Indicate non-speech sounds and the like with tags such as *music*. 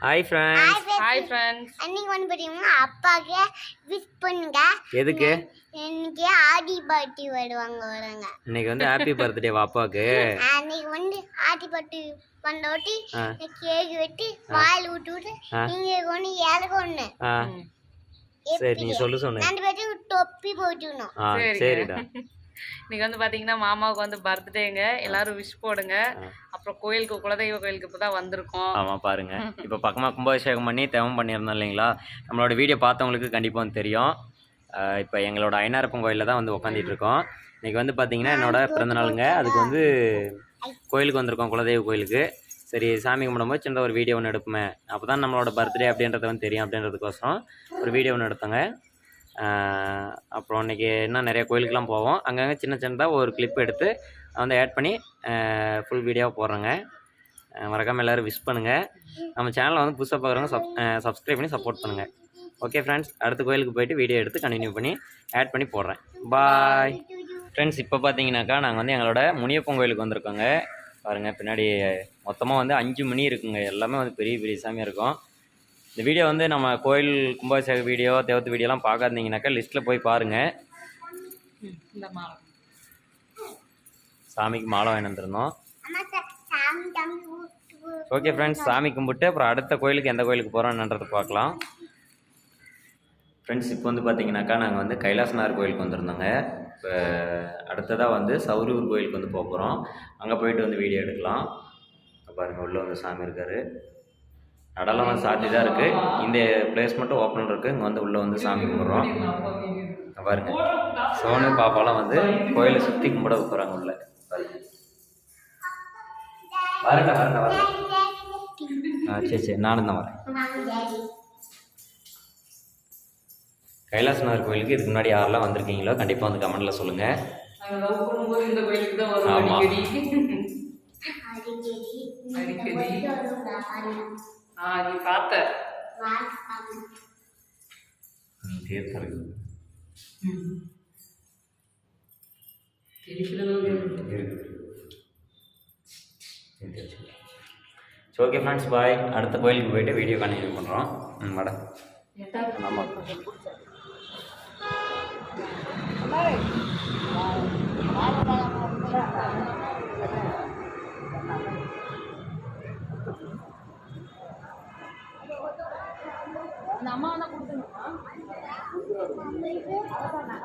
Hi friends hi friends அன்னைக்கு வந்து பார்த்தீங்கன்னா அப்பாவுக்கு விஷ் பண்ணுங்க. எதுக்கு? இன்னைக்கு ஆடி பாட்டி வருவாங்க வராங்க இன்னைக்கு வந்து ஹாப்பி பர்த்டே அப்பாவுக்கு அன்னைக்கு வந்து ஆடி பாட்டி பண்ணோட்டி. கேக் வெட்டி வாயில் விட்டு விட்டு. நீங்க ஒன்று ஒன்று ஆ. சரி நீ சொல்லு சொன்ன ரெண்டு பேர்த்துக்கு தொப்பி சரிங்க. சரிடா. இன்னைக்கு வந்து பாத்தீங்கன்னா மாமாவுக்கு வந்து பர்த்டேங்க எல்லாரும் விஷ் போடுங்க. அப்புறம் கோயிலுக்கு குலதெய்வ கோயிலுக்கு இப்போ தான் வந்திருக்கோம். ஆமாம் பாருங்க. *laughs* இப்போ பக்கமாக கும்பாபிஷேகம் பண்ணி தேவம் பண்ணியிருந்தோம் இல்லைங்களா? நம்மளோட வீடியோ பார்த்தவங்களுக்கு கண்டிப்பாக வந்து தெரியும். இப்போ எங்களோட ஐநாரப்பன் கோயிலில் தான் வந்து உட்காந்துட்டு இருக்கோம். இன்னைக்கு வந்து பார்த்தீங்கன்னா என்னோட பிறந்த நாளுங்க. அதுக்கு வந்து கோயிலுக்கு வந்திருக்கோம் குலதெய்வ கோயிலுக்கு. சரி சாமி கும்பிடும்போது சின்ன ஒரு வீடியோ ஒன்று எடுப்போமே. அப்போ தான் நம்மளோட பர்த்டே அப்படின்றது வந்து தெரியும் அப்படின்றதுக்கோசரம் ஒரு வீடியோ ஒன்று எடுத்தோங்க. அப்புறம் இன்றைக்கி இன்னும் நிறைய கோயிலுக்கெலாம் போவோம். அங்கங்கே சின்ன சின்னதாக ஒரு கிளிப் எடுத்து வந்து ஆட் பண்ணி ஃபுல் வீடியோவாக போடுறேங்க. மறக்காமல் எல்லோரும் விஷ் பண்ணுங்கள் நம்ம சேனலை வந்து புதுசாக பார்க்குறவங்க சப் சப்ஸ்கிரைப் பண்ணி சப்போர்ட் பண்ணுங்கள் ஓகே ஃப்ரெண்ட்ஸ் அடுத்த கோயிலுக்கு போயிட்டு வீடியோ எடுத்து கண்டினியூ பண்ணி ஆட் பண்ணி போடுறேன். பாய் ஃப்ரெண்ட்ஸ் இப்போ பார்த்தீங்கன்னாக்கா நாங்கள் வந்து எங்களோட முனியப்பன் கோயிலுக்கு வந்திருக்கோங்க. பாருங்கள் பின்னாடி மொத்தமாக வந்து அஞ்சு மணி இருக்குங்க. எல்லாமே வந்து பெரிய பெரிய சாமியாக இருக்கும். இந்த வீடியோ வந்து நம்ம கோயில் கும்பாபிஷேக வீடியோ தேவத்து வீடியோலாம் பார்க்காதீங்கன்னாக்கா லிஸ்ட்டில் போய் பாருங்கள் ம், இந்த மாலை. சாமிக்கு மாலை வாங்கி வந்திருந்தோம். ஓகே ஃப்ரெண்ட்ஸ் சாமி கும்பிட்டு அப்புறம் அடுத்த கோயிலுக்கு எந்த கோயிலுக்கு போகிறோம்ன்றதை பார்க்கலாம். ஃப்ரெண்ட்ஸ் இப்போ வந்து பார்த்தீங்கன்னாக்கா நாங்கள் வந்து கைலாசனார் கோயிலுக்கு வந்திருந்தோங்க. இப்போ அடுத்ததாக வந்து சௌரூர் கோயிலுக்கு வந்து போக போகிறோம் அங்கே போயிட்டு வந்து வீடியோ எடுக்கலாம். இங்க பாருங்க உள்ளே வந்து சாமி இருக்கார். நடலாம் வந்து சாத்தி தான் இருக்குது இந்த பிளேஸ் மட்டும் ஓப்பன் இருக்குது இங்கே வந்து உள்ளே வந்து சாமி கும்பிட்றோம். பாருங்க. சோனு பாப்பாலாம் வந்து கோயிலை சுற்றி கும்பிட போகிறாங்க உள்ள. பாருங்க வரேன்டா வரேன் ஆ சரி சரி. நானும் தான் வரேன். கைலாசநாதர் கோயிலுக்கு இதுக்கு முன்னாடி யாரெல்லாம் வந்திருக்கீங்களோ கண்டிப்பாக வந்து கமெண்ட்டில் சொல்லுங்கள் நாங்கள் லவ் பண்ணும்போது இந்த கோயிலுக்கு தான் வரும் ஆமா. அடிக்கடி அடிக்கடி. ஆ நீ பார்த்த தீர்த்தம் இருக்குது ஓகே ஃப்ரெண்ட்ஸ் பாய் அடுத்த கோயிலுக்கு போயிட்டு வீடியோ கண்டினியூ பண்ணுறோம் மேடம் ஆமாம் அந்த அம்மா கொடுத்துருந்தோம்.